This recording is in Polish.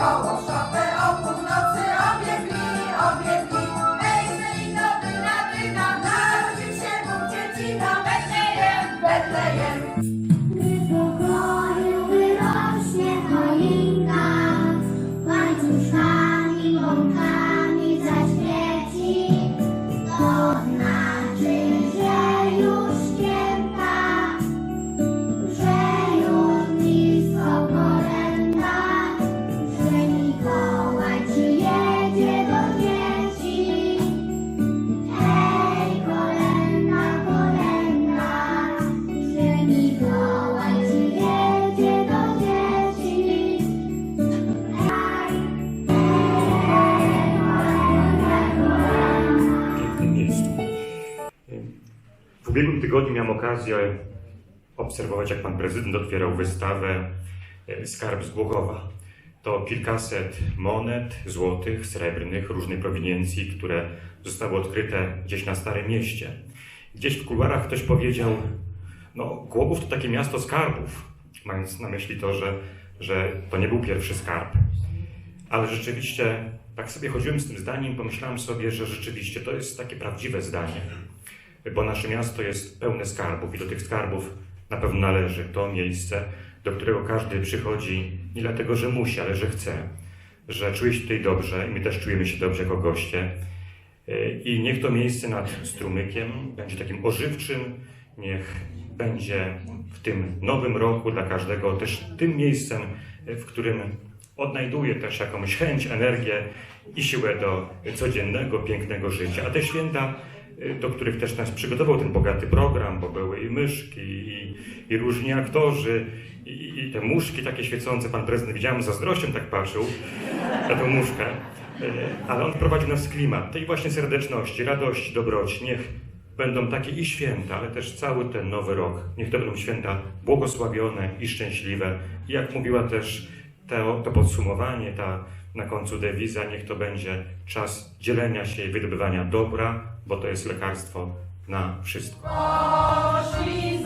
power. Ubiegłym tygodniu miałem okazję obserwować, jak pan prezydent otwierał wystawę e, Skarb z Głogowa. To kilkaset monet złotych, srebrnych, różnej prowiniencji, które zostały odkryte gdzieś na Starym Mieście. Gdzieś w kuluarach ktoś powiedział, no Głogów to takie miasto skarbów, mając na myśli to, że, że to nie był pierwszy skarb. Ale rzeczywiście, tak sobie chodziłem z tym zdaniem, pomyślałem sobie, że rzeczywiście to jest takie prawdziwe zdanie, bo nasze miasto jest pełne skarbów i do tych skarbów na pewno należy to miejsce, do którego każdy przychodzi nie dlatego, że musi, ale że chce, że czuje się tutaj dobrze i my też czujemy się dobrze jako goście. I niech to miejsce nad strumykiem będzie takim ożywczym, niech będzie w tym nowym roku dla każdego też tym miejscem, w którym odnajduje też jakąś chęć, energię i siłę do codziennego, pięknego życia. A te święta, do których też nas przygotował ten bogaty program, bo były i myszki, i, i różni aktorzy, i, i te muszki takie świecące. Pan prezydent widziałem z zazdrością tak patrzył na tę muszkę. E, Ale on wprowadził nas w klimat tej właśnie serdeczności, radości, dobroci. Niech będą takie i święta, ale też cały ten nowy rok. Niech to będą święta błogosławione i szczęśliwe. I jak mówiła też to, to podsumowanie, ta na końcu dewiza, niech to będzie czas dzielenia się i wydobywania dobra, bo to jest lekarstwo na wszystko. Poszli